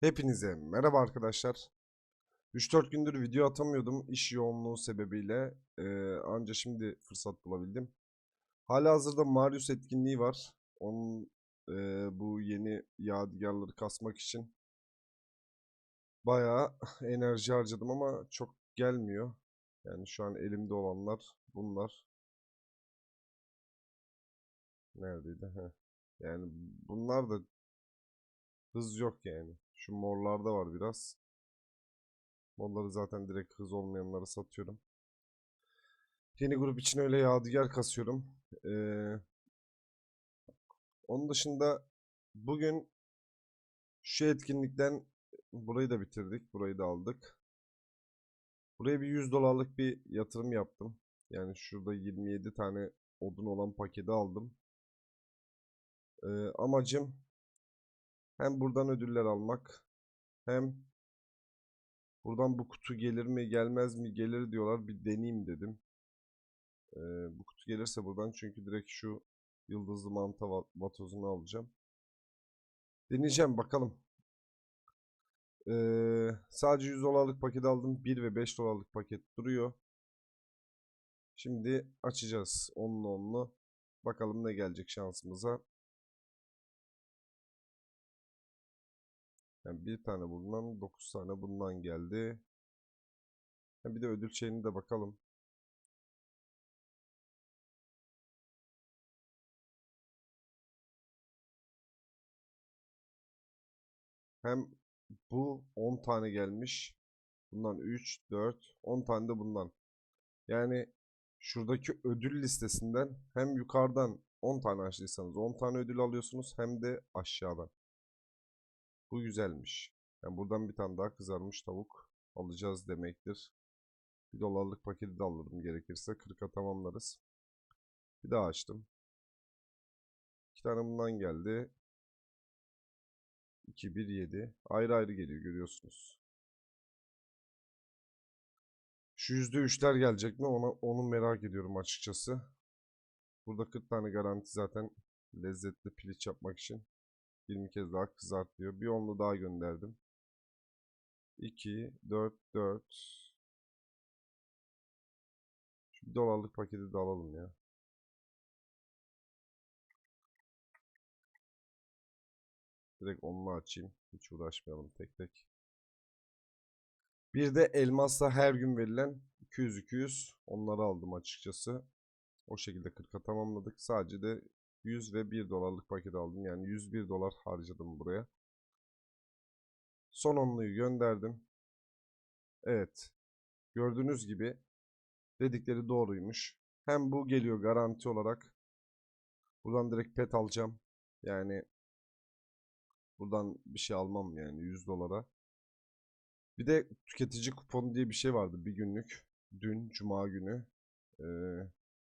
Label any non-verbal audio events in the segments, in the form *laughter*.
Hepinize merhaba arkadaşlar. 3-4 gündür video atamıyordum iş yoğunluğu sebebiyle. Ee, anca şimdi fırsat bulabildim. Halihazırda Marius etkinliği var. Onun e, bu yeni yadigarları kasmak için bayağı *laughs* enerji harcadım ama çok gelmiyor. Yani şu an elimde olanlar bunlar. Neredeydi? Heh. Yani bunlar da hız yok yani. Şu morlarda var biraz. Morları zaten direkt hız olmayanları satıyorum. Yeni grup için öyle yadigar kasıyorum. Ee, onun dışında bugün şu etkinlikten burayı da bitirdik. Burayı da aldık. Buraya bir 100 dolarlık bir yatırım yaptım. Yani şurada 27 tane odun olan paketi aldım. Ee, amacım hem buradan ödüller almak hem buradan bu kutu gelir mi gelmez mi gelir diyorlar bir deneyeyim dedim. Ee, bu kutu gelirse buradan çünkü direkt şu yıldızlı manta va- vatozunu alacağım. Deneyeceğim bakalım. Ee, sadece 100 dolarlık paket aldım. 1 ve 5 dolarlık paket duruyor. Şimdi açacağız onlu onlu. Bakalım ne gelecek şansımıza. Yani bir tane bundan, 9 tane bundan geldi. Ha, bir de ödül şeyini de bakalım. Hem bu 10 tane gelmiş. Bundan 3, 4, 10 tane de bundan. Yani şuradaki ödül listesinden hem yukarıdan 10 tane açtıysanız 10 tane ödül alıyorsunuz hem de aşağıdan. Bu güzelmiş. Yani buradan bir tane daha kızarmış tavuk alacağız demektir. Bir dolarlık paketi de alırım gerekirse. 40'a tamamlarız. Bir daha açtım. İki tane bundan geldi. 2, 1, 7. Ayrı ayrı geliyor görüyorsunuz. Şu %3'ler gelecek mi? Ona, onu merak ediyorum açıkçası. Burada 40 tane garanti zaten lezzetli piliç yapmak için. 20 kez daha kızart diyor. Bir onlu daha gönderdim. 2, 4, 4. Şu bir dolarlık paketi de alalım ya. Direkt onunla açayım. Hiç uğraşmayalım tek tek. Bir de elmasla her gün verilen 200-200 onları aldım açıkçası. O şekilde 40'a tamamladık. Sadece de 100 ve 1 dolarlık paket aldım. Yani 101 dolar harcadım buraya. Son onluyu gönderdim. Evet. Gördüğünüz gibi dedikleri doğruymuş. Hem bu geliyor garanti olarak. Buradan direkt pet alacağım. Yani buradan bir şey almam yani 100 dolara. Bir de tüketici kuponu diye bir şey vardı bir günlük. Dün cuma günü. Ee,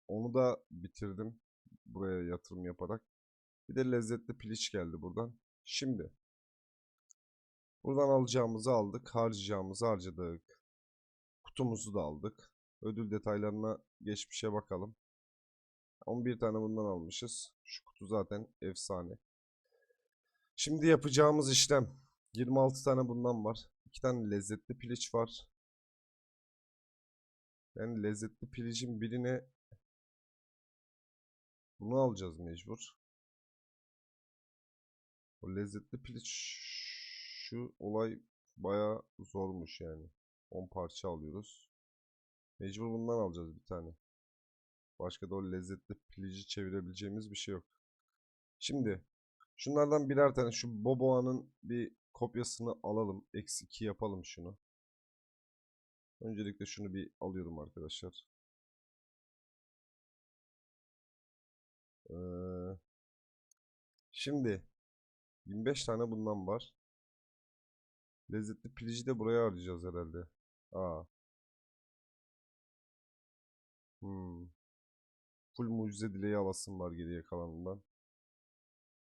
onu da bitirdim. Buraya yatırım yaparak. Bir de lezzetli piliç geldi buradan. Şimdi buradan alacağımızı aldık. Harcayacağımızı harcadık. Kutumuzu da aldık. Ödül detaylarına geçmişe bakalım. 11 tane bundan almışız. Şu kutu zaten efsane. Şimdi yapacağımız işlem 26 tane bundan var. 2 tane lezzetli piliç var. Yani lezzetli pilicin birine bunu alacağız mecbur. O lezzetli piliç şu olay baya zormuş yani. 10 parça alıyoruz. Mecbur bundan alacağız bir tane. Başka da o lezzetli pilici çevirebileceğimiz bir şey yok. Şimdi şunlardan birer tane şu Boboa'nın bir kopyasını alalım. Eksi 2 yapalım şunu. Öncelikle şunu bir alıyorum arkadaşlar. Şimdi 25 tane bundan var. Lezzetli pilici de buraya harcayacağız herhalde. Aa. Hmm. Full mucize dileği alasım var geriye kalanından.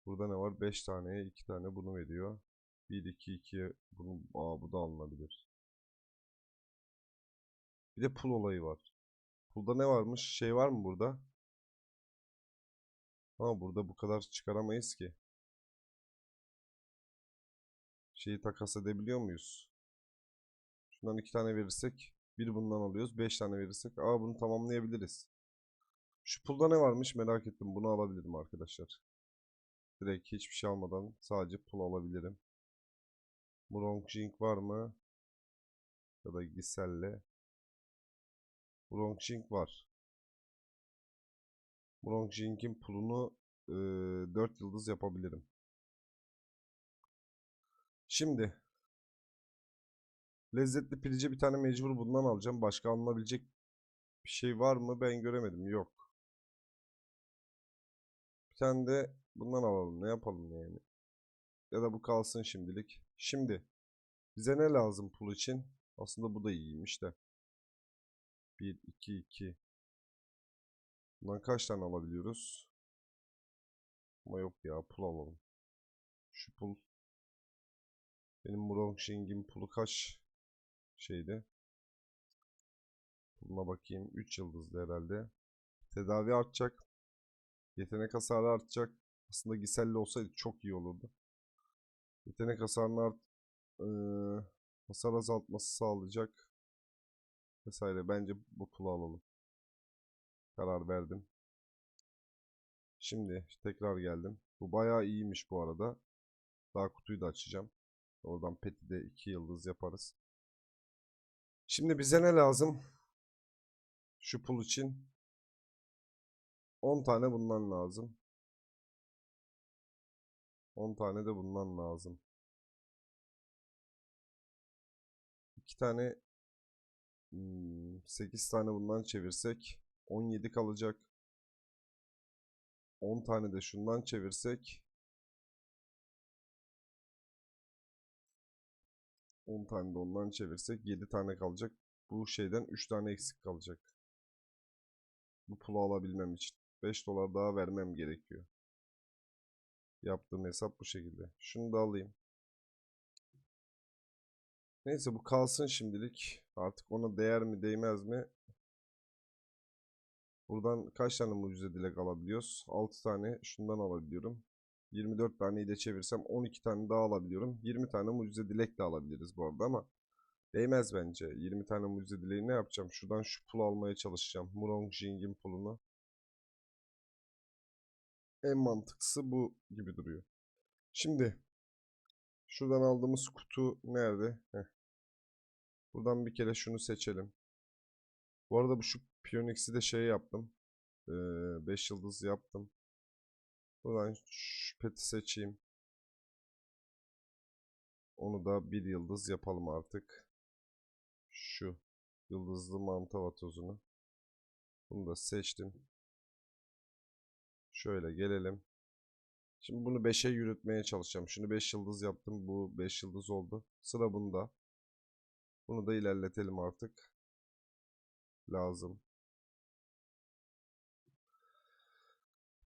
Burada ne var? 5 taneye 2 tane bunu veriyor. 1 2 2'ye bunu aa bu da alınabilir. Bir de pul olayı var. Pulda ne varmış? Şey var mı burada? Ama burada bu kadar çıkaramayız ki. şeyi takas edebiliyor muyuz? Şundan iki tane verirsek bir bundan alıyoruz. Beş tane verirsek aa bunu tamamlayabiliriz. Şu pulda ne varmış merak ettim. Bunu alabilirim arkadaşlar. Direkt hiçbir şey almadan sadece pul alabilirim. Bronxing var mı? Ya da Gisel'le. Bronxing var. Bronxing'in pulunu 4 yıldız yapabilirim. Şimdi lezzetli pilici bir tane mecbur bundan alacağım. Başka alınabilecek bir şey var mı? Ben göremedim. Yok. Bir tane de bundan alalım. Ne yapalım yani? Ya da bu kalsın şimdilik. Şimdi bize ne lazım pul için? Aslında bu da iyiymiş de. 1, 2, 2. Bundan kaç tane alabiliyoruz? Ama yok ya pul alalım. Şu pul. Benim Bronxing'in pulu kaç şeydi? Puluna bakayım. 3 yıldızlı herhalde. Tedavi artacak. Yetenek hasarı artacak. Aslında Gisel'li olsaydı çok iyi olurdu. Yetenek hasarını art eee, hasar azaltması sağlayacak. Vesaire. Bence bu pulu alalım. Karar verdim. Şimdi tekrar geldim. Bu bayağı iyiymiş bu arada. Daha kutuyu da açacağım. Oradan peti de 2 yıldız yaparız. Şimdi bize ne lazım? Şu pul için 10 tane bundan lazım. 10 tane de bundan lazım. 2 tane 8 tane bundan çevirsek 17 kalacak. 10 tane de şundan çevirsek 10 tane de ondan çevirsek 7 tane kalacak. Bu şeyden 3 tane eksik kalacak. Bu pulu alabilmem için. 5 dolar daha vermem gerekiyor. Yaptığım hesap bu şekilde. Şunu da alayım. Neyse bu kalsın şimdilik. Artık ona değer mi değmez mi? Buradan kaç tane mucize dilek alabiliyoruz? 6 tane şundan alabiliyorum. 24 taneyi de çevirsem 12 tane daha alabiliyorum. 20 tane mucize dilek de alabiliriz bu arada ama değmez bence. 20 tane mucize dileği ne yapacağım? Şuradan şu pul almaya çalışacağım. Murong Jing'in pulunu. En mantıklısı bu gibi duruyor. Şimdi şuradan aldığımız kutu nerede? Heh. Buradan bir kere şunu seçelim. Bu arada bu şu Pionix'i de şey yaptım. 5 yıldız yaptım. Buradan peti seçeyim. Onu da bir yıldız yapalım artık. Şu yıldızlı mantava tozunu. Bunu da seçtim. Şöyle gelelim. Şimdi bunu 5'e yürütmeye çalışacağım. Şunu 5 yıldız yaptım. Bu 5 yıldız oldu. Sıra bunda. Bunu da ilerletelim artık. Lazım.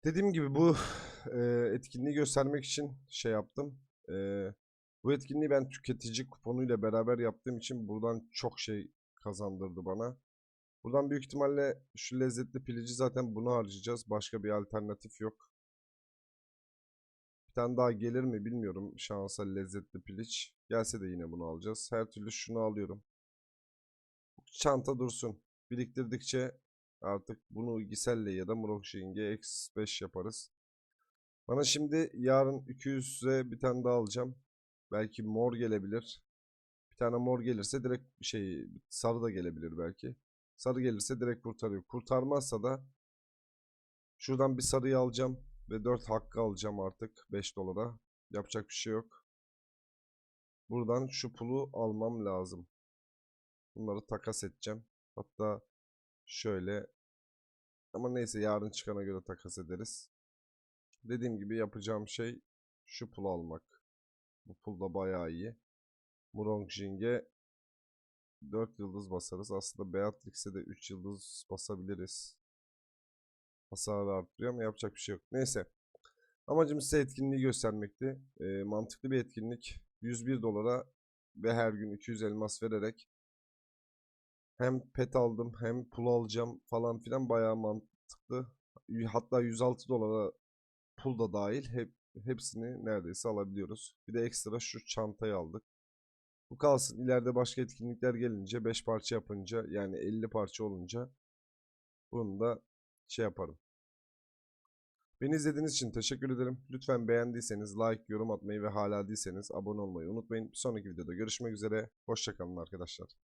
Dediğim gibi bu e, etkinliği göstermek için şey yaptım. E, bu etkinliği ben tüketici kuponuyla beraber yaptığım için buradan çok şey kazandırdı bana. Buradan büyük ihtimalle şu lezzetli pilici zaten bunu harcayacağız. Başka bir alternatif yok. Bir tane daha gelir mi bilmiyorum şansa lezzetli piliç. Gelse de yine bunu alacağız. Her türlü şunu alıyorum. Çanta dursun. Biriktirdikçe artık bunu Gisel'le ya da Murokshing'e X5 yaparız. Bana şimdi yarın 200'e bir tane daha alacağım. Belki mor gelebilir. Bir tane mor gelirse direkt şey sarı da gelebilir belki. Sarı gelirse direkt kurtarıyor. Kurtarmazsa da şuradan bir sarıyı alacağım ve 4 hakkı alacağım artık 5 dolara. Yapacak bir şey yok. Buradan şu pulu almam lazım. Bunları takas edeceğim. Hatta şöyle ama neyse yarın çıkana göre takas ederiz. Dediğim gibi yapacağım şey şu pulu almak. Bu pul da bayağı iyi. Murong Jing'e 4 yıldız basarız. Aslında Beatrix'e de 3 yıldız basabiliriz. Hasarı arttırıyor ama yapacak bir şey yok. Neyse. Amacım size etkinliği göstermekti. E, mantıklı bir etkinlik. 101 dolara ve her gün 200 elmas vererek hem pet aldım hem pul alacağım falan filan bayağı mantıklı. Hatta 106 dolara pul da dahil hep hepsini neredeyse alabiliyoruz. Bir de ekstra şu çantayı aldık. Bu kalsın. İleride başka etkinlikler gelince 5 parça yapınca yani 50 parça olunca bunu da şey yaparım. Beni izlediğiniz için teşekkür ederim. Lütfen beğendiyseniz like, yorum atmayı ve hala değilseniz abone olmayı unutmayın. Bir sonraki videoda görüşmek üzere. Hoşçakalın arkadaşlar.